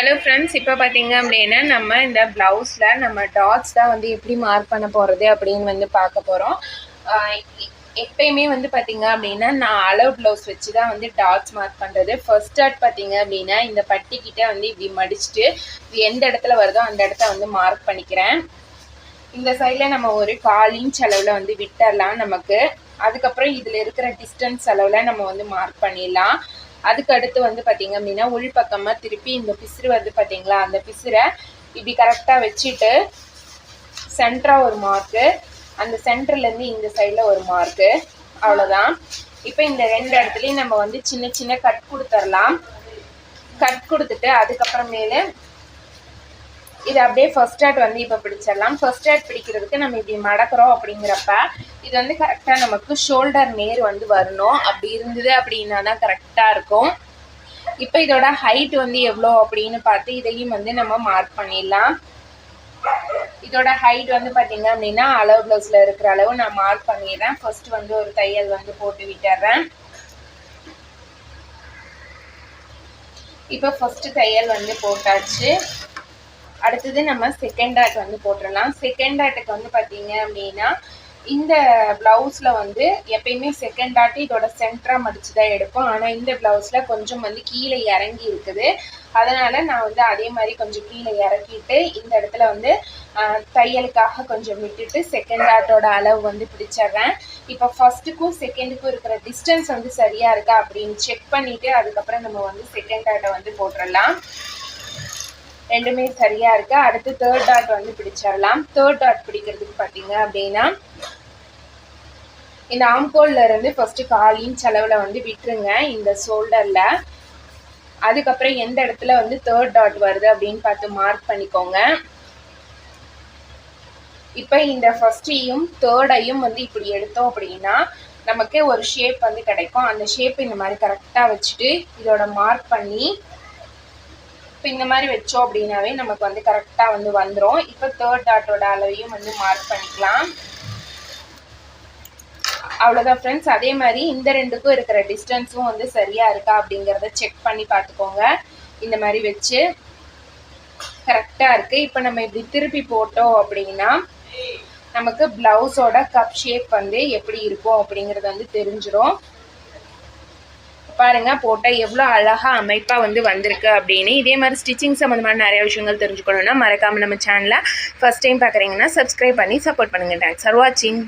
Hello friends இப்போ பார்த்தீங்க அப்படின்னா நம்ம இந்த ப்ளவுஸில் நம்ம டாட்ஸ் தான் வந்து எப்படி மார்க் பண்ண போகிறது அப்படின்னு வந்து பார்க்க போகிறோம் எப்பயுமே வந்து பார்த்தீங்க அப்படின்னா நான் அளவு ப்ளவுஸ் வச்சு தான் வந்து டாட்ஸ் மார்க் பண்ணுறது ஃபர்ஸ்ட் டாட் பார்த்தீங்க அப்படின்னா இந்த பட்டிக்கிட்ட வந்து இப்படி மடிச்சுட்டு இது எந்த இடத்துல வருதோ அந்த இடத்த வந்து மார்க் பண்ணிக்கிறேன். இந்த சைடில் நம்ம ஒரு கால் இன்ச் அளவில் வந்து விட்டுறலாம் நமக்கு. அதுக்கப்புறம் இதில் இருக்கிற டிஸ்டன்ஸ் அளவில் நம்ம வந்து மார்க் பண்ணிடலாம். அதுக்கு அடுத்து வந்து பார்த்தீங்க அப்படின்னா உள் பக்கமாக திருப்பி இந்த பிசுறு வந்து பார்த்தீங்களா அந்த பிசுரை இப்படி கரெக்டாக வச்சுட்டு சென்டராக ஒரு மார்க்கு அந்த சென்டர்லேருந்து இந்த சைடில் ஒரு மார்க்கு அவ்வளோதான் இப்போ இந்த ரெண்டு இடத்துலையும் நம்ம வந்து சின்ன சின்ன கட் கொடுத்துர்லாம். கட் கொடுத்துட்டு அதுக்கப்புறமேலு இது அப்படியே ஃபர்ஸ்ட் ஆட் வந்து இப்போ பிடிச்சிடலாம் ஃபர்ஸ்ட் ஆட் பிடிக்கிறதுக்கு நம்ம இப்படி மடக்கிறோம் அப்படிங்கிறப்ப இது வந்து கரெக்டாக நமக்கு ஷோல்டர் நேர் வந்து வரணும். அப்படி இருந்தது அப்படின்னா தான் கரெக்டாக இருக்கும். இப்போ இதோட ஹைட் வந்து எவ்வளோ அப்படின்னு பார்த்து இதையும் வந்து நம்ம மார்க் பண்ணிடலாம். இதோட ஹைட் வந்து பார்த்தீங்க அப்படின்னா அளவு ப்ளவுஸில் இருக்கிற அளவு நான் மார்க் பண்ணிடுறேன். ஃபர்ஸ்ட் வந்து ஒரு தையல் வந்து போட்டு விட்டுறேன். இப்போ ஃபஸ்ட்டு தையல் வந்து போட்டாச்சு. அடுத்தது நம்ம செகண்ட் ஆட் வந்து போட்டுடலாம். செகண்ட் ஆட்டுக்கு வந்து பார்த்தீங்க அப்படின்னா இந்த ப்ளவுஸில் வந்து எப்பயுமே செகண்ட் ஆட்டி இதோட சென்டராக மடித்து தான் எடுப்போம். ஆனால் இந்த ப்ளவுஸில் கொஞ்சம் வந்து கீழே இறங்கி இருக்குது. அதனால் நான் வந்து அதே மாதிரி கொஞ்சம் கீழே இறக்கிட்டு இந்த இடத்துல வந்து தையலுக்காக கொஞ்சம் விட்டுட்டு செகண்ட் ஆட்டோட அளவு வந்து பிடிச்சிட்றேன். இப்போ ஃபஸ்ட்டுக்கும் செகண்டுக்கும் இருக்கிற டிஸ்டன்ஸ் வந்து சரியாக இருக்கா அப்படின்னு செக் பண்ணிவிட்டு அதுக்கப்புறம் நம்ம வந்து செகண்ட் ஆட்டை வந்து போட்டுடலாம். ரெண்டுமே சரியாக இருக்குது அடுத்து தேர்ட் டாட் வந்து பிடிச்சிடலாம். தேர்ட் டாட் பிடிக்கிறதுக்கு பார்த்தீங்க அப்படின்னா இந்த ஆம்கோல்ல இருந்து ஃபர்ஸ்ட் கால் இன்ச் அளவில் வந்து விட்டுருங்க இந்த ஷோல்டரில் அதுக்கப்புறம் எந்த இடத்துல வந்து தேர்ட் டாட் வருது அப்படின்னு பார்த்து மார்க் பண்ணிக்கோங்க. இப்போ இந்த ஃபர்ஸ்டையும் தேர்டையும் வந்து இப்படி எடுத்தோம் அப்படின்னா நமக்கு ஒரு ஷேப் வந்து கிடைக்கும். அந்த ஷேப் இந்த மாதிரி கரெக்டாக வச்சுட்டு இதோட மார்க் பண்ணி இப்போ இந்த மாதிரி வச்சோம் அப்படின்னாவே நமக்கு வந்து கரெக்டாக வந்து வந்துடும் இப்போ தேர்ட் டாட்டோட அளவையும் வந்து மார்க் பண்ணிக்கலாம். அவ்வளோதான் ஃப்ரெண்ட்ஸ் அதே மாதிரி இந்த ரெண்டுக்கும் இருக்கிற டிஸ்டன்ஸும் வந்து சரியாக இருக்கா அப்படிங்கிறத செக் பண்ணி பார்த்துக்கோங்க. இந்த மாதிரி வச்சு கரெக்டாக இருக்குது இப்போ நம்ம இப்படி திருப்பி போட்டோம் அப்படின்னா நமக்கு ப்ளவுஸோட கப் ஷேப் வந்து எப்படி இருக்கும் அப்படிங்கிறது வந்து தெரிஞ்சிடும் பாருங்க போட்டால் எவ்வளோ அழகாக அமைப்பாக வந்து வந்திருக்கு அப்படின்னு. இதே மாதிரி ஸ்டிச்சிங் சம்மந்தமான நிறைய விஷயங்கள் தெரிஞ்சுக்கணுன்னா மறக்காமல் நம்ம சேனலை ஃபஸ்ட் டைம் பார்க்குறீங்கன்னா சப்ஸ்கிரைப் பண்ணி சப்போர்ட் பண்ணுங்கள் தேங்க்ஸ் ஃபார் வாட்சிங்